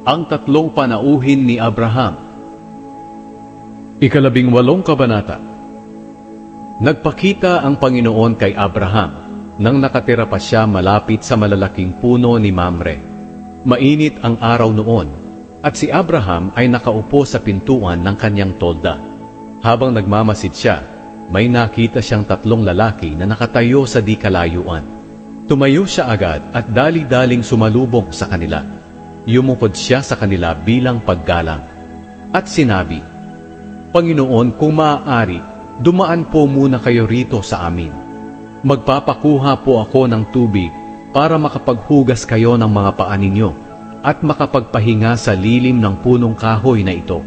Ang tatlong panauhin ni Abraham. Ikalabing walong kabanata. Nagpakita ang Panginoon kay Abraham nang nakatira pa siya malapit sa malalaking puno ni Mamre. Mainit ang araw noon at si Abraham ay nakaupo sa pintuan ng kanyang tolda. Habang nagmamasid siya, may nakita siyang tatlong lalaki na nakatayo sa di kalayuan. Tumayo siya agad at dali-daling sumalubong sa kanila. Yumukod siya sa kanila bilang paggalang. At sinabi, Panginoon, kung maaari, dumaan po muna kayo rito sa amin. Magpapakuha po ako ng tubig para makapaghugas kayo ng mga paa ninyo at makapagpahinga sa lilim ng punong kahoy na ito.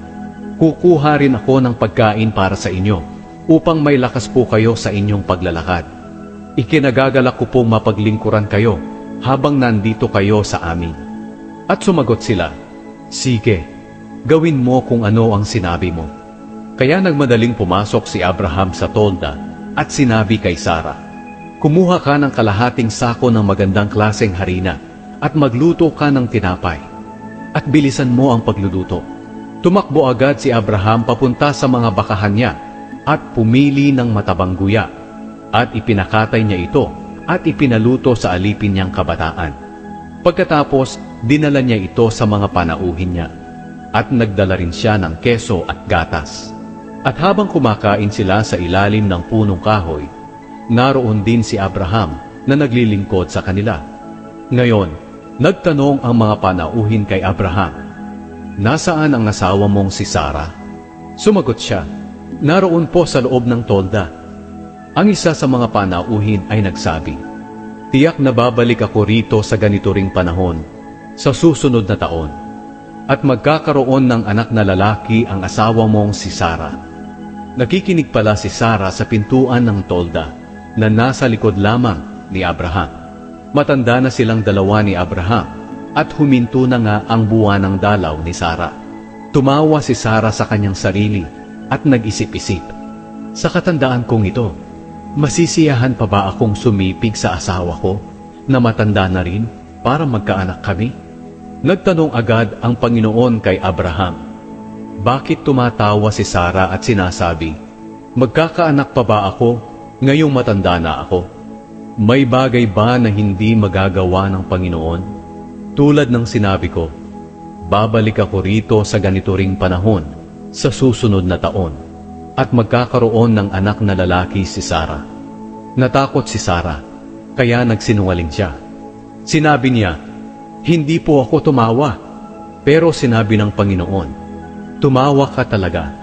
Kukuha rin ako ng pagkain para sa inyo upang may lakas po kayo sa inyong paglalakad. Ikinagagalak ko pong mapaglingkuran kayo habang nandito kayo sa amin. At sumagot sila, Sige, gawin mo kung ano ang sinabi mo. Kaya nagmadaling pumasok si Abraham sa tolda at sinabi kay Sarah, Kumuha ka ng kalahating sako ng magandang klaseng harina at magluto ka ng tinapay. At bilisan mo ang pagluluto. Tumakbo agad si Abraham papunta sa mga bakahan niya at pumili ng matabang guya at ipinakatay niya ito at ipinaluto sa alipin niyang kabataan. Pagkatapos, dinala niya ito sa mga panauhin niya at nagdala rin siya ng keso at gatas. At habang kumakain sila sa ilalim ng punong kahoy, naroon din si Abraham na naglilingkod sa kanila. Ngayon, nagtanong ang mga panauhin kay Abraham, Nasaan ang asawa mong si Sarah? Sumagot siya, Naroon po sa loob ng tolda. Ang isa sa mga panauhin ay nagsabi, Tiyak na babalik ako rito sa ganito ring panahon, sa susunod na taon, at magkakaroon ng anak na lalaki ang asawa mong si Sarah. Nakikinig pala si Sarah sa pintuan ng tolda na nasa likod lamang ni Abraham. Matanda na silang dalawa ni Abraham at huminto na nga ang buwan ng dalaw ni Sarah. Tumawa si Sarah sa kanyang sarili at nag-isip-isip. Sa katandaan kong ito, masisiyahan pa ba akong sumipig sa asawa ko na matanda na rin para magkaanak kami? Nagtanong agad ang Panginoon kay Abraham, Bakit tumatawa si Sarah at sinasabi, Magkakaanak pa ba ako ngayong matanda na ako? May bagay ba na hindi magagawa ng Panginoon? Tulad ng sinabi ko, babalik ako rito sa ganito ring panahon sa susunod na taon at magkakaroon ng anak na lalaki si Sarah. Natakot si Sarah, kaya nagsinungaling siya. Sinabi niya, hindi po ako tumawa. Pero sinabi ng Panginoon, tumawa ka talaga